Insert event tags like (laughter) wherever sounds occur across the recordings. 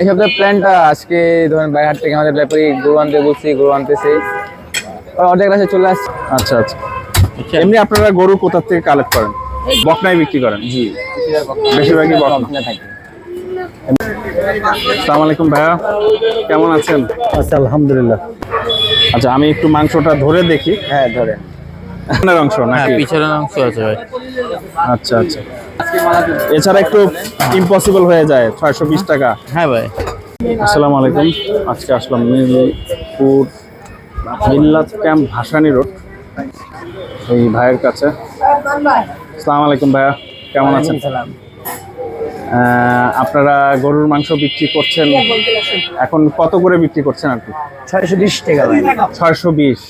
এই সপ্তাহের প্ল্যানটা আজকে ধরেন বাইহাট থেকে আমাদের ব্যাপারে গরু আনতে বলছি গরু আনতেছে। আর অর্ধেক রাশে চলে আসছে। আচ্ছা আচ্ছা। এমনি আপনারা গরু কোথা থেকে কালেক্ট করেন? বকনাই বিক্রি করেন? জি। বেশিরভাগই বকনা। বকনা থাকে। আসসালামু আলাইকুম ভাইয়া কেমন আছেন? আচ্ছা আলহামদুলিল্লাহ। আচ্ছা আমি একটু মাংসটা ধরে দেখি। হ্যাঁ ধরেন আপনার অংশ হ্যাঁ নাকি? পিছনের অংশ আছে ভাই। আচ্ছা আচ্ছা। এছাড়া একটু ইম্পসিবল হয়ে যায় ছয়শো বিশ টাকা। হ্যাঁ ভাই। আসসালামু আলাইকুম। আজকে আসলাম মিরপুর মিল্লাত ক্যাম্প ভাসানি রোড। এই ভাইয়ের কাছে। আসসালামু আলাইকুম ভাইয়া কেমন আছেন? আপনারা গরুর মাংস বিক্রি করছেন। এখন কত করে বিক্রি করছেন আর কি? ছয়শো বিশ টাকা ভাই। ছয়শো বিশ।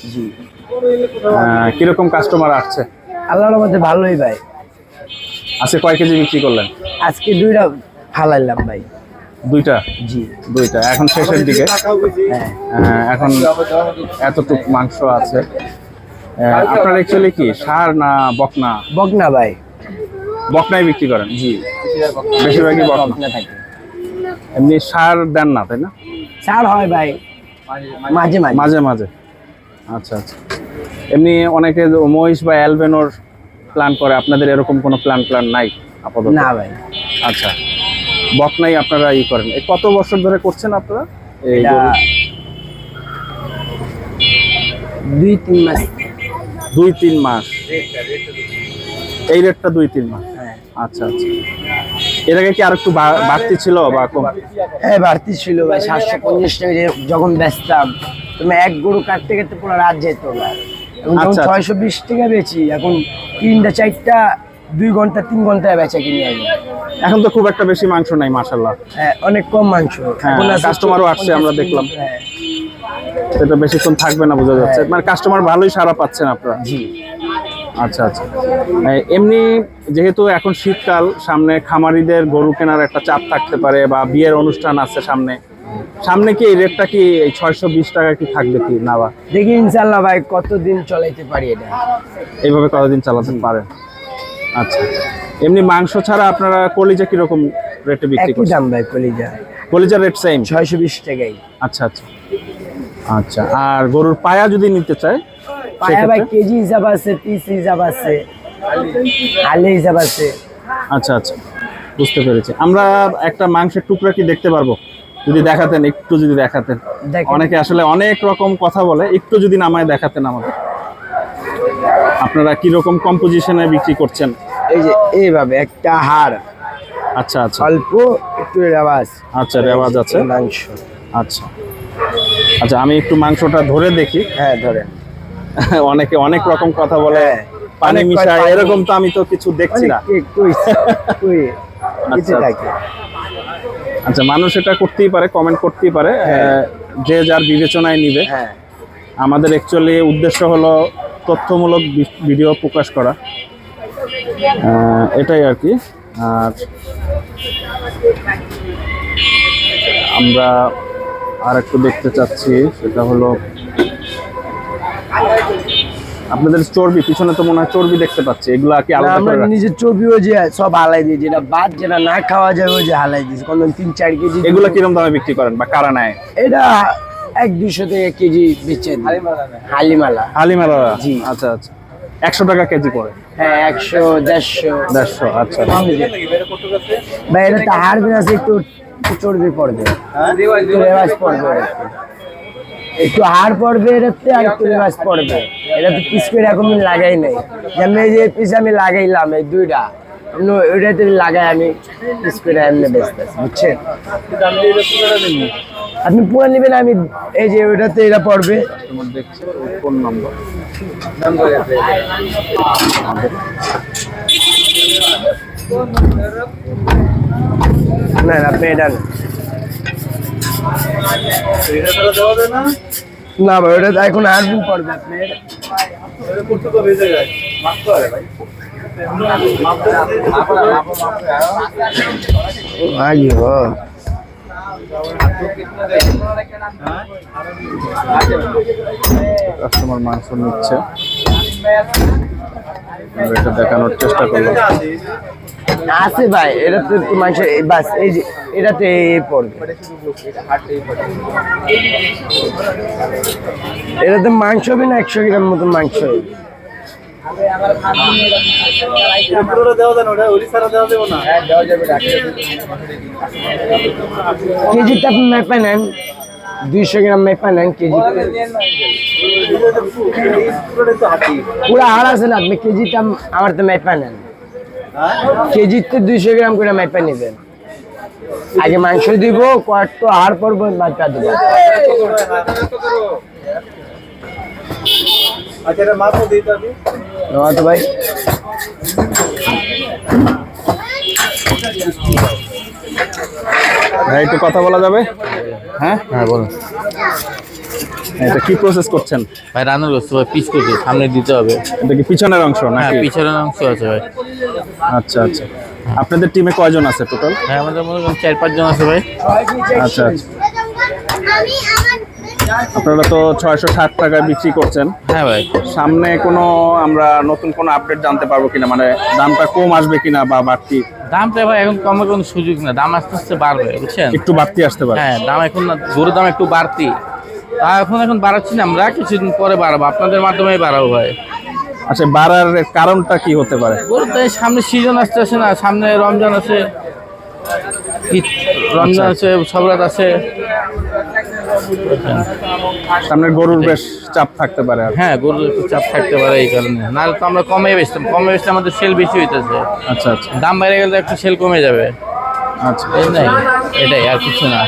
কীরকম কাস্টমার আসছে? আল্লাহর মধ্যে ভালোই ভাই। আজকে কয় কেজি বিক্রি করলেন? আজকে দুইটা ফালাইলাম ভাই। দুইটা? জি। দুইটা। এখন শেষের দিকে। হ্যাঁ। এখন এতটুক মাংস আছে। আপনার অ্যাকচুয়ালি কি সার না বকনা? বকনা ভাই। বকনাই বিক্রি করেন? জি। বেশিরভাগই বকনা থাকে। এমনি সার দেন না তাই না? সার হয় ভাই। মাঝে মাঝে। মাঝে মাঝে। আচ্ছা আচ্ছা। এমনি অনেকে মহিষ বা অ্যালবেনোর প্ল্যান করে আপনাদের এরকম কোনো প্ল্যান প্ল্যান নাই আপাতত? না ভাই। আচ্ছা। বকনাই আপনারা ই করেন। এই কত বছর ধরে করছেন আপনারা? এই দুই তিন মাস। দুই তিন মাস। এই রেটটা দুই তিন মাস। হ্যাঁ। আচ্ছা আচ্ছা। এর আগে কি আর একটু বাড়তি ছিল বা কম? হ্যাঁ বাড়তি ছিল ভাই। সাতশো পঞ্চাশ টাকা যখন বেচতাম তুমি এক গরু কাটতে কাটতে পুরো রাত যেত যখন আচ্ছা। ছয়শো বিশ টাকা বেচি এখন তিনটা চারটা দুই ঘণ্টা তিন ঘন্টায় বেচা কিনে আমি। এখন তো খুব একটা বেশি মাংস নাই মাশাল্লাহ হ্যাঁ, অনেক কম মাংস। হ্যাঁ, কাস্টমারও আসছে, আমরা দেখলাম। হ্যাঁ, সেটা বেশিক্ষণ থাকবে না বোঝা যাচ্ছে। মানে কাস্টমার ভালোই সারা পাচ্ছেন আপনারা। জি। আচ্ছা আচ্ছা। এমনি যেহেতু এখন শীতকাল সামনে খামারিদের গরু কেনার একটা চাপ থাকতে পারে বা বিয়ের অনুষ্ঠান আছে সামনে সামনে কি এই রেটটা কি এই ছয়শো বিশ টাকা কি থাকবে কি না বা? দেখি ইনশাল্লাহ ভাই কতদিন চলাইতে পারি এটা? এইভাবে কতদিন চালাতে পারেন? আচ্ছা। এমনি মাংস ছাড়া আপনারা কলিজা কীরকম রেটে বিক্রি একই করছেন দাম ভাই কলিজা। কলিজার রেট সেম ছয়শো বিশ টাকাই। আচ্ছা আচ্ছা। আচ্ছা আর গরুর পায়া যদি নিতে চায় পায়া ভাই সেক্ষেত্রে? কেজি হিসাব আছে পিস হিসাব আছে হালে হিসাব আছে। আচ্ছা আচ্ছা। বুঝতে পেরেছি। আমরা একটা মাংসের টুকরা কি দেখতে পারব? যদি দেখাতেন একটু যদি দেখাতেন। অনেকে আসলে অনেক রকম কথা বলে একটু যদি নামায় দেখাতেন আমাদের আপনারা কি রকম কম্পোজিশনে বিক্রি করছেন? এই যে এইভাবে একটা হাড় আচ্ছা আচ্ছা। অল্প একটু রেওয়াজ। আচ্ছা রেওয়াজ আছে। মাংস। আচ্ছা। আচ্ছা আমি একটু মাংসটা ধরে দেখি। হ্যাঁ ধরে। (laughs) অনেকে অনেক রকম কথা বলে। হ্যাঁ। পানি মিশায় এরকম তো আমি তো কিছু দেখছি না (laughs) অনেক কই কই কিছু আচ্ছা। মানুষ এটা করতেই পারে কমেন্ট করতেই পারে হ্যাঁ। যে যার বিবেচনায় নিবে হ্যাঁ আমাদের অ্যাকচুয়ালি উদ্দেশ্য হলো তথ্যমূলক ভিডিও প্রকাশ করা এটাই আর কি আর আমরা আর একটু দেখতে চাচ্ছি সেটা হলো আপনাদের চর্বি পিছনে তো মনে হয় চর্বি দেখতে পাচ্ছি। এগুলা কি আলাদা আমরা করে রাখেন? নিজের চর্বিও যে সব হালাই দিই যেটা বাদ যেটা না খাওয়া যায় ওই যে হালাই দিই কোন তিন চার কেজি এগুলা কিরম দামে বিক্রি করেন বা কারা নেয়? এটা এক দুশো থেকে কেজি বেচে। হালিমালা। হালিমালা? জি। আচ্ছা আচ্ছা। একশো টাকা কেজি পড়ে। হ্যাঁ একশো দেড়শো। দেড়শো আচ্ছা। ভাই এটা তো হাড় আছে একটু একটু চর্বি পড়বে। রেওয়াজ পড়বে একটু। হাড় পড়বে এটাতে আর একটু রেওয়াজ পড়বে এটা তো পিস করে এখন লাগাই নাই যেমন এই যে পিস আমি লাগাইলাম এই দুইটা ওইটাতে লাগাই আমি পিস করে এমনি বেচতেছি বুঝছেন আপনি পুরো নেবেন আমি এই যে ওইটাতে এটা পড়বে নম্বর না না, আপনি এটা। না ভাই, ওটা এখন আর্মিং পড়বে আপনি আগে কাস্টমার মাংস নিচ্ছে। এটা দেখানোর চেষ্টা করলাম। আছে ভাই এটাতে তো মাংস এই বাস এই যে এটাতে এই পড়বে। এটাতে মাংস হবে না একশো গ্রাম মতো মাংস হবে। আপনি মেপে নেন দুইশো গ্রাম মেপে নেন কেজি। পুরো হাড় আছে না আপনি আম- আমার তো মেপে নেন কেজিতে দুইশো গ্রাম করে মেপে নেবেন। আগে মাংস দিব কয়েকটা আর পড়ব বাচ্চা দেবো। তো ভাই। ভাই একটু কথা বলা যাবে? হ্যাঁ? হ্যাঁ বলুন। এটা কি প্রসেস করছেন? ভাই রান্নার করতে ভাই পিস করছি সামনে দিতে হবে। এটা কি পিছনের অংশ হ্যাঁ নাকি? পিছনের অংশ আছে ভাই। আচ্ছা আচ্ছা। আপনাদের টিমে কয়জন আছে টোটাল হ্যাঁ আমাদের মনে করেন চার পাঁচজন আছে ভাই। আচ্ছা আচ্ছা। আপনারা তো ছয়শো ষাট টাকায় বিক্রি করছেন। হ্যাঁ ভাই। সামনে কোনো আমরা নতুন কোনো আপডেট জানতে পারব কিনা? মানে দামটা কম আসবে কিনা বা বাড়তি? দামটা ভাই এখন কমে কোনো সুযোগ না। দাম আস্তে আস্তে বাড়বে বুঝছেন? একটু বাড়তি আসতে পারে। হ্যাঁ দাম এখন না গরুর দাম একটু বাড়তি। তা এখন এখন বাড়াচ্ছি না আমরা কিছুদিন পরে বাড়াবো। আপনাদের মাধ্যমে বাড়াবো ভাই। আচ্ছা বাড়ার কারণটা কি হতে পারে? গরুর তো এই সামনে সিজন আসতে আছে না সামনে রমজান আছে রমজান আছে সবরাত আছে। সামনে গরুর বেশ চাপ থাকতে পারে হ্যাঁ গরুর একটু চাপ থাকতে পারে এই কারণে। নাহলে তো আমরা কমে বেচতাম কমে বেচলে আমাদের সেল বেশি হইতেছে। আচ্ছা আচ্ছা। দাম বেড়ে গেলে একটু সেল কমে যাবে। আচ্ছা। এটাই আর কিছু না।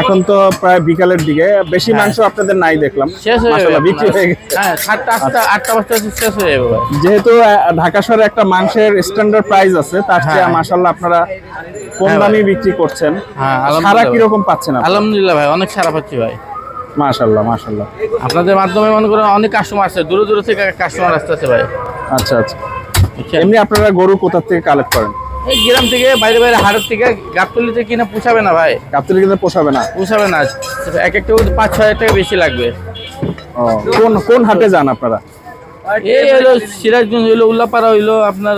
এখন তো প্রায় বিকালের দিকে। বেশি হ্যাঁ। মাংস আপনাদের নাই দেখলাম। শেষ হয়ে বিক্রি হয়ে গেছে। আচ্ছা। হ্যাঁ সাতটা আটটা আটটা পাঁচটা শেষ হয়ে যাবে যেহেতু ঢাকা শহরে একটা মাংসের স্ট্যান্ডার্ড প্রাইস আছে তার চেয়ে হ্যাঁ। মাশাল্লাহ আপনারা কম দামে বিক্রি করছেন। হ্যাঁ সারা কীরকম পাচ্ছেন আলহামদুলিল্লাহ ভাই অনেক সারা পাচ্ছি ভাই। মাশাল্লাহ মাশাল্লাহ আপনাদের মাধ্যমে মনে করেন অনেক কাস্টমার আসছে দূরে দূরে থেকে কাস্টমার আসতেছে ভাই। আচ্ছা আচ্ছা? এমনি আপনারা গরু কোথা থেকে কালেক্ট করেন? এই গ্রাম থেকে বাইরে বাইরে হাটের থেকে গাবতলিতে কিনা পুষাবে না ভাই? গাবতলি কিন্তু পোষাবে না? পুষাবে না। এক একটা পাঁচ ছয় হাজার টাকা বেশি লাগবে। কোন কোন হাটে যান আপনারা? এই হলো সিরাজগঞ্জ হইল উল্লাপাড়া হইল আপনার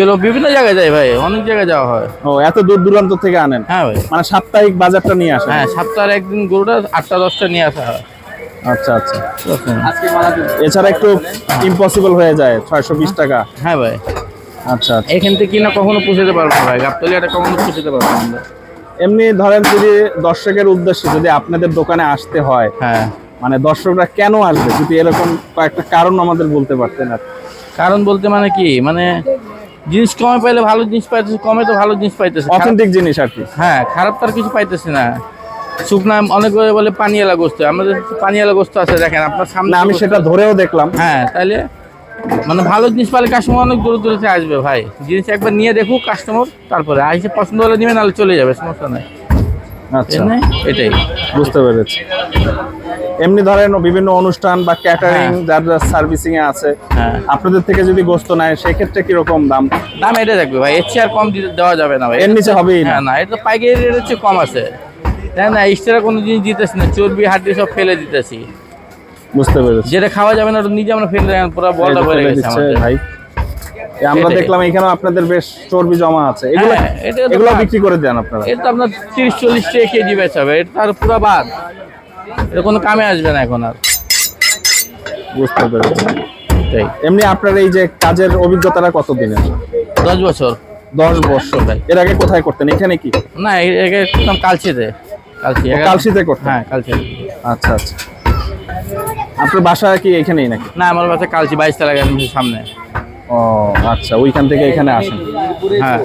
হলো বিভিন্ন জায়গায় যায় ভাই অনেক জায়গায় যাওয়া হয়। ও এত দূর দূরান্ত থেকে আনেন? হ্যাঁ ভাই। মানে সাপ্তাহিক বাজারটা নিয়ে আসেন? হ্যাঁ সপ্তাহে একদিন গরুটা আটটা দশটা নিয়ে আসা হয়। আচ্ছা আচ্ছা। এছাড়া একটু ইম্পসিবল হয়ে যায় ছয়শো বিশ টাকা। হ্যাঁ ভাই। আচ্ছা আচ্ছা। এখান থেকে কিনা কখনো পুষাতে পারব না ভাই। গাবতলি এটা কখনো পুষাতে পারব না আমরা। এমনি ধরেন যদি দর্শকের উদ্দেশ্যে যদি আপনাদের দোকানে আসতে হয় হ্যাঁ। মানে দর্শকরা কেন আসবে? যদি এরকম কয়েকটা কারণ আমাদের বলতে পারতেন আর কারণ বলতে মানে কি? মানে জিনিস কমে পাইলে ভালো জিনিস পাইতেছে কমে তো ভালো জিনিস পাইতেছে। অথেন্টিক জিনিস আর কি। হ্যাঁ খারাপ তো আর কিছু পাইতেছে না। শুকনা অনেক বলে পানিয়ালা গোস্ত। আমাদের পানিয়ালা গোস্ত আছে দেখেন আপনার সামনে আমি সেটা ধরেও দেখলাম। হ্যাঁ তাহলে মানে ভালো জিনিস পালে কাস্টমার অনেক দূর দূরে আসবে ভাই। জিনিস একবার নিয়ে দেখুক কাস্টমার তারপরে আইসে পছন্দ হলে নিবে নাহলে চলে যাবে সমস্যা নাই। আচ্ছা। এটাই। বুঝতে পেরেছি। এমনি ধরেন বিভিন্ন অনুষ্ঠান বা ক্যাটারিং যার যার সার্ভিসিং এ আছে হ্যাঁ। আপনাদের থেকে যদি গোস্ত নেয় সেক্ষেত্রে কীরকম দাম? দাম এটা থাকবে ভাই এর চেয়ে আর কম দেওয়া যাবে না ভাই। এর নিচে হবেই না। হ্যাঁ না এটা তো পাইকারি রেটের চেয়ে কম আছে। হ্যাঁ না এক্সট্রা কোনো জিনিস দিতেছি না চর্বি হাড্ডি সব ফেলে দিতেছি। বুঝতে পেরেছি। যেটা খাওয়া যাবে না ওটা নিজে আমরা ফেলে পুরো বলটা পড়ে গেছে আমাদের। ভাই। আমরা দেখলাম এখানে আপনাদের বেশ চর্বি জমা আছে। এগুলো হ্যাঁ, এগুলো বিক্রি করে দেন আপনারা। এটা আপনার তিরিশ চল্লিশ টাকা কেজি বেচাবে এটা তার পুরো বাদ। এটা কোনো কামে আসবে না এখন আর। বুঝতে পেরেছি। তাই এমনি আপনার এই যে কাজের অভিজ্ঞতাটা কত দিনের দশ বছর। দশ বছর। ভাই। এর আগে কোথায় করতেন? এখানে কি? না এ- একে করতাম কালচিতে। কালচি ও, করতেন? হ্যাঁ কালচি আচ্ছা আচ্ছা। আপনার বাসা কি এখানেই নাকি? না আমার বাসা কালচি বাইশ তালা সামনে। ও আচ্ছা ওইখান থেকে এখানে আসেন। হ্যাঁ।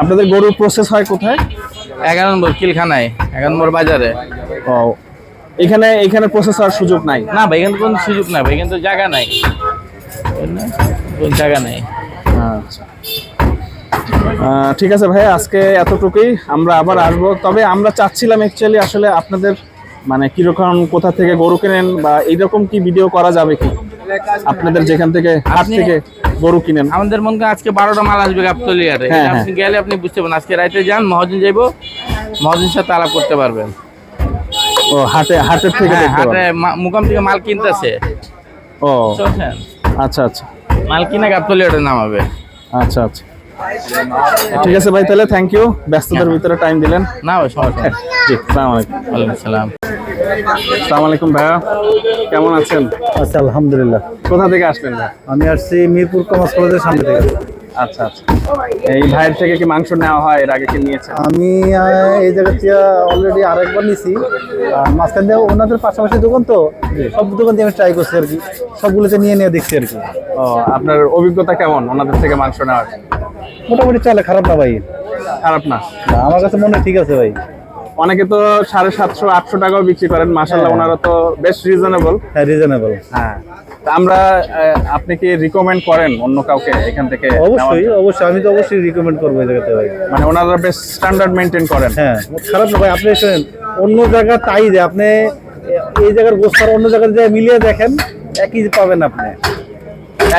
আপনাদের গরুর প্রসেস হয় কোথায়? এগারো নম্বর কিলখানায় এগারো নম্বর বাজারে। ও এখানে এখানে প্রসেস হওয়ার সুযোগ নাই? না ভাই এখানে কোনো সুযোগ নাই ভাই এখানে তো জায়গা নাই। জায়গা নেই। আচ্ছা। ঠিক আছে ভাই আজকে এতটুকুই। আমরা আবার আসব। তবে আমরা চাচ্ছিলাম অ্যাকচুয়ালি আসলে আপনাদের মানে কীরকম কোথা থেকে গরু কেনেন বা এইরকম কি ভিডিও করা যাবে কি? আপনাদের যেখান থেকে হাট থেকে গরু কিনেন। আমাদের মনে আজকে বারোটা মাল আসবে গাবতলিয়ারে হ্যাঁ, আপনি গেলে আপনি বুঝতে পারবেন। আজকে রাইতে যান মহাজন যাইবো মহাজনের সাথে আলাপ করতে পারবেন। ও হাটে হাটের থেকে হ্যাঁ হাটে মুকাম থেকে মাল কিনতেছে। ও আচ্ছা আচ্ছা। মাল কিনা গাবতলিয়ারে নামাবে। আচ্ছা আচ্ছা। ঠিক আছে ভাই তাহলে থ্যাংক ইউ ব্যস্ততার ভিতরে টাইম দিলেন। না ভাই সমস্যা জি সালাম আলাইকুম। ওয়ালাইকুম সালাম আলাইকুম ভাইয়া। কেমন আছেন? আচ্ছা আলহামদুলিল্লাহ। কোথা থেকে আসলেন ভাই আমি আসছি মিরপুর কমার্স কলেজের সামনে থেকে। আচ্ছা আচ্ছা। এই ভাইয়ের থেকে কি মাংস নেওয়া হয়? এর আগে কি নিয়েছেন? আমি এই জায়গা থেকে অলরেডি আরেকবার নিছি। আর মাঝখান দিয়ে ওনাদের পাশাপাশি দোকান তো সব দোকান দিয়ে আমি ট্রাই করছি আর কি। সবগুলোতে নিয়ে নিয়ে দেখছি আর কি। ও আপনার অভিজ্ঞতা কেমন ওনাদের থেকে মাংস নেওয়ার? মোটামুটি চলে খারাপ না ভাই। খারাপ না? না, আমার কাছে মনে হয় ঠিক আছে ভাই। অনেকে তো সাড়ে সাতশো আটশো টাকাও বিক্রি করেন। মাসাল্লাহ হ্যাঁ। ওনারা তো বেশ রিজনেবল হ্যাঁ রিজনেবল হ্যাঁ। তা আমরা আপনি কি রিকমেন্ড করেন অন্য কাউকে এখান থেকে অবশ্যই অবশ্যই। আমি তো অবশ্যই রিকমেন্ড করব এই জায়গাতে ভাই। মানে ওনারা বেশ স্ট্যান্ডার্ড মেনটেন করেন। হ্যাঁ খারাপ না ভাই। আপনি শোনেন অন্য জায়গা তাই যে আপনি এই জায়গার গোস্তার অন্য জায়গার জায়গায় মিলিয়ে দেখেন একই পাবেন আপনি।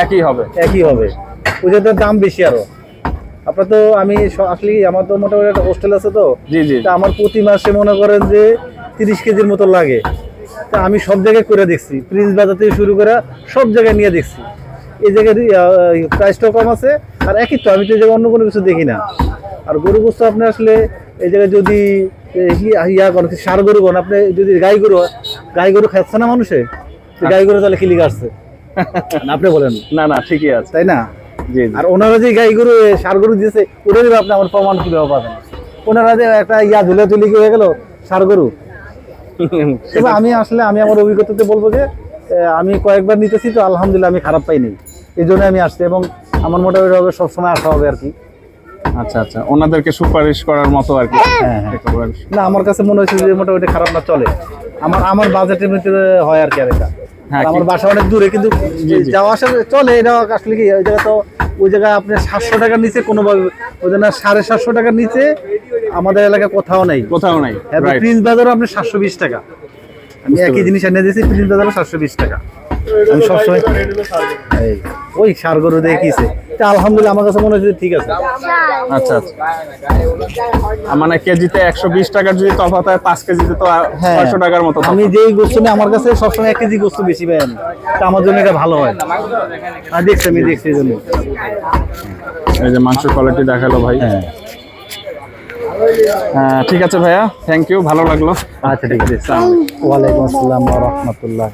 একই হবে। একই হবে। ওই দাম বেশি আরও। আপনার তো আমি আসলে আমার তো মোটামুটি একটা হোস্টেল আছে তো। জি জি। তা আমার প্রতি মাসে মনে করেন যে তিরিশ কেজির মতো লাগে। তা আমি সব জায়গায় করে দেখছি। প্রিন্স বাজার থেকে শুরু করে সব জায়গায় নিয়ে দেখছি। এই জায়গায় প্রাইসটাও কম আছে আর একই তো আমি তো এই জায়গায় অন্য কোনো কিছু দেখি না। আর গরু গোস্ত আপনি আসলে এই জায়গায় যদি ইয়া করেন সার গরু করেন আপনি যদি গাই গরু গাই গরু খাচ্ছে না মানুষে গাই গরু তাহলে কিলি কাটছে (laughs) আপনি বলেন। না না ঠিকই আছে। তাই না? আর ওনারা যে গাই গরু ষাঁড় গরু দিয়েছে ওটা দিবে আপনি আমার প্রমাণ কীভাবে পাবেন ওনারা যে একটা ইয়া ধুলে তুলি হয়ে গেল ষাঁড় গরু। (laughs) আমি আসলে আমি আমার অভিজ্ঞতাতে বলব যে আমি কয়েকবার নিতেছি তো আলহামদুলিল্লাহ আমি খারাপ পাইনি। এই জন্য আমি আসছি এবং আমার মোটামুটি হবে সবসময় আসা হবে আর কি। আচ্ছা আচ্ছা। ওনাদেরকে সুপারিশ করার মতো আর কি। হ্যাঁ, হ্যাঁ। না আমার কাছে মনে হচ্ছে যে মোটামুটি খারাপ না চলে। আমার আমার বাজেটের ভিতরে হয় আর কি আর এটা আমার বাসা অনেক দূরে কিন্তু। যাওয়া আসা চলে এটা আসলে কি ওই জায়গা তো ওই জায়গায় আপনি সাতশো টাকার নিচে কোনোভাবে ওই জন্য সাড়ে সাতশো টাকার নিচে আমাদের এলাকায় কোথাও নাই। কোথাও নাই এবং প্রিন্স বাজারও আপনি সাতশো বিশ টাকা। আমি একই জিনিস এনে দিয়েছি প্রিন্স বাজারও সাতশো বিশ টাকা। আমি সবসময় এই, ওই সার গরু দেখিছে তা আলহামদুলিল্লাহ আমার কাছে মনে হচ্ছে ঠিক আছে। আচ্ছা আচ্ছা। মানে কেজিতে একশো বিশ টাকার যদি তফাৎ হয় পাঁচ কেজিতে তো হ্যাঁ। ছয়শো টাকার মতো আমি যেই গোস্ত নিই আমার কাছে সবসময় এক কেজি গোস্ত বেশি পাই আমি। তা আমার জন্য এটা ভালো হয়। আর দেখছি আমি দেখছি এই জন্য। এই যে মাংসের কোয়ালিটি দেখাল ভাই। হ্যাঁ। হ্যাঁ, ঠিক আছে ভাইয়া থ্যাংক ইউ ভালো লাগল। আচ্ছা ঠিক আছে। ওয়ালাইকুম আসসালাম রহমতুল্লাহ।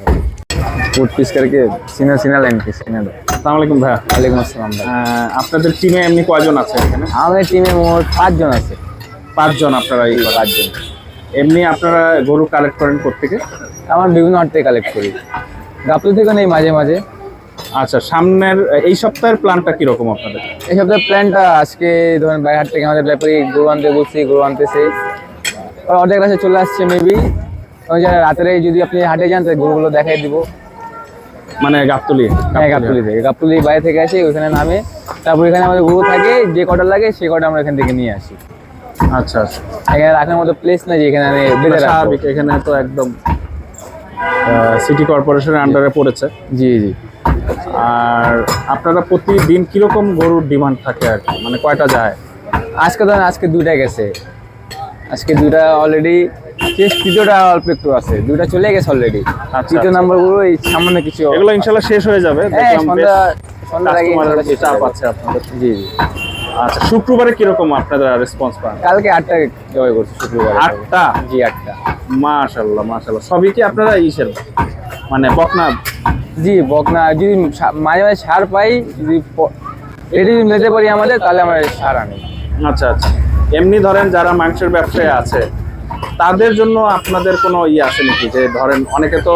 ফুড পিস করকে সিনিয়র সিনিয়র লাইন পিস কিনে দেয় আসসালামু আলাইকুম ওয়ালাইকুম আসসালাম ভাই। আপনাদের টিমে এমনি কয়জন আছে এখানে? আমাদের টিমে মোট পাঁচজন আছে। পাঁচজন আপনারা এই পাঁচজন। এমনি আপনারা গরু কালেক্ট করেন থেকে আমার বিভিন্ন হাট থেকে কালেক্ট করি। গাপলি থেকে নেই মাঝে মাঝে। আচ্ছা সামনের এই সপ্তাহের প্ল্যানটা কীরকম আপনাদের? এই সপ্তাহের প্ল্যানটা আজকে ধরেন বাইরে হাট থেকে আমাদের ব্যাপারে গরু আনতে বলছি গরু আনতেছে। অর্ধেক আছে চলে আসছে মেবি রাতের যদি আপনি হাটে যান তাহলে গরুগুলো দেখাই দিব। মানে গাবতলি। হ্যাঁ গাবতলি থেকে। গাবতলি বাইরে থেকে আসি ওইখানে নামে। তারপর এখানে আমাদের গরু থাকে যে কটা লাগে সে কটা আমরা এখান থেকে নিয়ে আসি। আচ্ছা আচ্ছা। এখানে রাখার মতো প্লেস না যে এখানে আমি। স্বাভাবিক এখানে তো একদম সিটি কর্পোরেশনের আন্ডারে পড়েছে। জি জি। আর আপনারা প্রতিদিন কীরকম গরুর ডিমান্ড থাকে আর কি? মানে কয়টা যায়? আজকে ধরেন আজকে দুইটা গেছে। আজকে দুইটা অলরেডি তৃতীয়টা অল্প একটু আছে। দুইটা চলে গেছে অলরেডি তৃতীয় আচ্ছা। নাম্বারগুলো এই সামান্য কিছু এগুলো ইনশাল্লাহ শেষ হয়ে যাবে। হ্যাঁ সন্ধ্যা সন্ধ্যার আগে customer ইনশাল্লাহ শেষ চাপ আছে আপনাদের। জি জি। আচ্ছা শুক্রবারে কীরকম আপনারা রেসপন্স পান? কালকে আটটা জবাই করছি শুক্রবার। আটটা? জি আটটা। মাশাল্লাহ মাশাল্লাহ। সবই কি আপনারা ইসের? মানে বকনা? জি বকনা। যদি মাঝে মাঝে সার পাই যদি এটা যদি নিতে পারি আমাদের তাহলে আমরা সার আনি। আচ্ছা আচ্ছা। এমনি ধরেন যারা মাংসের ব্যবসায় আছে তাদের জন্য আপনাদের কোনো ইয়ে আছে নাকি যে ধরেন অনেকে তো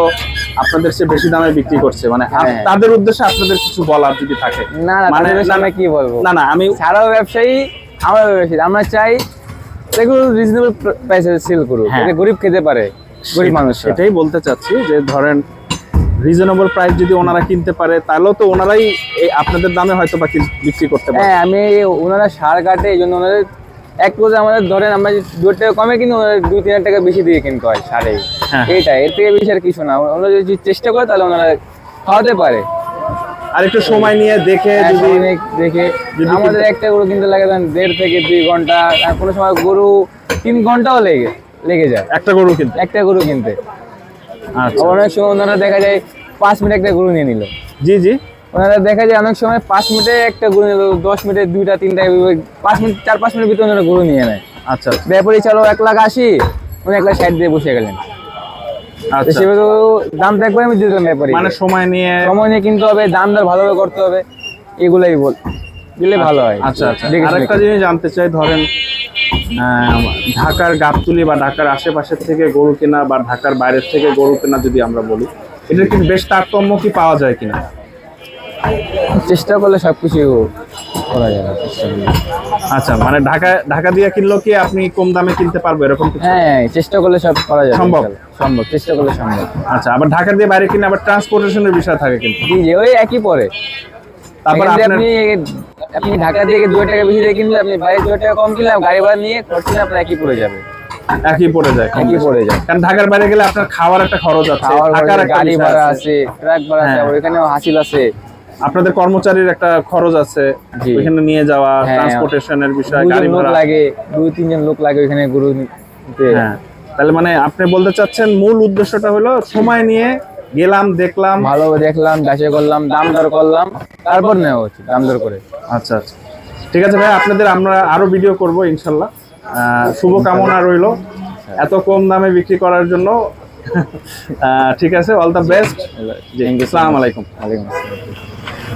আপনাদের চেয়ে বেশি দামে বিক্রি করছে মানে হ্যাঁ। তাদের উদ্দেশ্যে আপনাদের কিছু বলার যদি থাকে। না না মানে সামনে কি বলব? না না আমি সারাও ব্যবসায়ী আমরা ব্যবসায়ী আমরা চাই এগুলো রিজনেবল প্রাইসে সেল করুক হ্যাঁ। যাতে গরিব খেতে পারে গরিব মানুষ সেটাই বলতে চাচ্ছি যে ধরেন রিজনেবল প্রাইস যদি ওনারা কিনতে পারে তাহলেও তো ওনারাই আপনাদের দামে হয়তো বা বিক্রি করতে পারে। হ্যাঁ আমি ওনারা সার কাটে এই জন্য ওনাদের এক কোজে আমাদের ধরেন আমরা দু টাকা কমে কিন্তু দুই তিন টাকা বেশি দিয়ে কিনতে হয় সারে। হ্যাঁ। এইটা এর থেকে বেশি আর কিছু না। ওনারা যদি চেষ্টা করে তাহলে ওনারা খাওয়াতে পারে। আর একটু সময় নিয়ে দেখে হ্যাঁ, যদি দেখে। আমাদের একটা গরু কিনতে লাগে ধরেন দেড় থেকে দুই ঘণ্টা আর কোনো সময় গরু তিন ঘন্টাও লেগে লেগে যায়। একটা গরু কিনতে। একটা গরু কিনতে। আচ্ছা। অনেক সময় ওনারা দেখা যায় পাঁচ মিনিট একটা গরু নিয়ে নিল। জি জি। ওনারা দেখা যায় অনেক সময় পাঁচ মিনিটে একটা গরু নিল দশ মিনিটে দুইটা তিনটা পাঁচ মিনিট চার পাঁচ মিনিটের ভিতরে ওনারা গরু নিয়ে নেয়। আচ্ছা আচ্ছা। ব্যাপারী চালো এক লাখ আশি উনি এক লাখ ষাট দিয়ে বসে গেলেন। আচ্ছা। সেভাবে তো দাম একবার আমি দিলাম ব্যাপারী। মানে সময় নিয়ে সময় নিয়ে কিনতে হবে দাম দর ভালোভাবে করতে হবে এগুলাই বল দিলে ভালো হয়। আচ্ছা আচ্ছা। আরেকটা জিনিস জানতে চাই ধরেন আহ, ঢাকার গাবতুলি বা ঢাকার আশেপাশের থেকে গরু কেনা বা ঢাকার বাইরের থেকে গরু কেনা যদি আমরা বলি এটার কি বেশ তারতম্য কি পাওয়া যায় কিনা? চেষ্টা করলে সবকিছু করা যাবে আচ্ছা মানে ঢাকা ঢাকা দিয়ে কিনলেও কি আপনি কম দামে কিনতে পারব এরকম হ্যাঁ চেষ্টা করলে সব করা যাবে সম্ভব? সম্ভব চেষ্টা করলে সম্ভব। আচ্ছা আবার ঢাকা দিয়ে বাইরে কিনে আবার ট্রান্সপোর্টেশনের বিষয় থাকে কিন্তু। জি ওই একই পরে। তারপর আপনি আপনি ঢাকা থেকে দু টাকা বেশি দিয়ে কিনলে আপনি বাইরে দু টাকা কম কিনলে গাড়ি ভাড়া নিয়ে খরচ নিয়ে আপনার একই পড়ে যাবে। একই পড়ে যায় একই পড়ে যায়। কারণ ঢাকার বাইরে গেলে আপনার খাওয়ার একটা খরচ আছে থাকার গাড়ি ভাড়া আছে। ট্রাক ভাড়া আছে হ্যাঁ। আবার এখানেও হাসিল আছে। আপনাদের কর্মচারীর একটা খরচ আছে জি। ওইখানে নিয়ে যাওয়া হ্যাঁ। ট্রান্সপোর্টেশনের বিষয় গাড়ি ভাড়া। লাগে দুই তিনজন লোক লাগে ওইখানে গরু নিতে। হ্যাঁ। তাহলে মানে আপনি বলতে চাচ্ছেন মূল উদ্দেশ্যটা হলো সময় নিয়ে গেলাম দেখলাম। ভালো দেখলাম যাচাই করলাম দাম দর করলাম তারপর নেওয়া উচিত দাম দর করে। আচ্ছা আচ্ছা। ঠিক আছে ভাই আপনাদের আমরা আরও ভিডিও করব ইনশাল্লাহ। শুভকামনা রইল এত কম দামে বিক্রি করার জন্য। (laughs) ঠিক আছে অল দ্য বেস্ট জি আসসালামু আলাইকুম। ওয়ালাইকুম আসসালাম।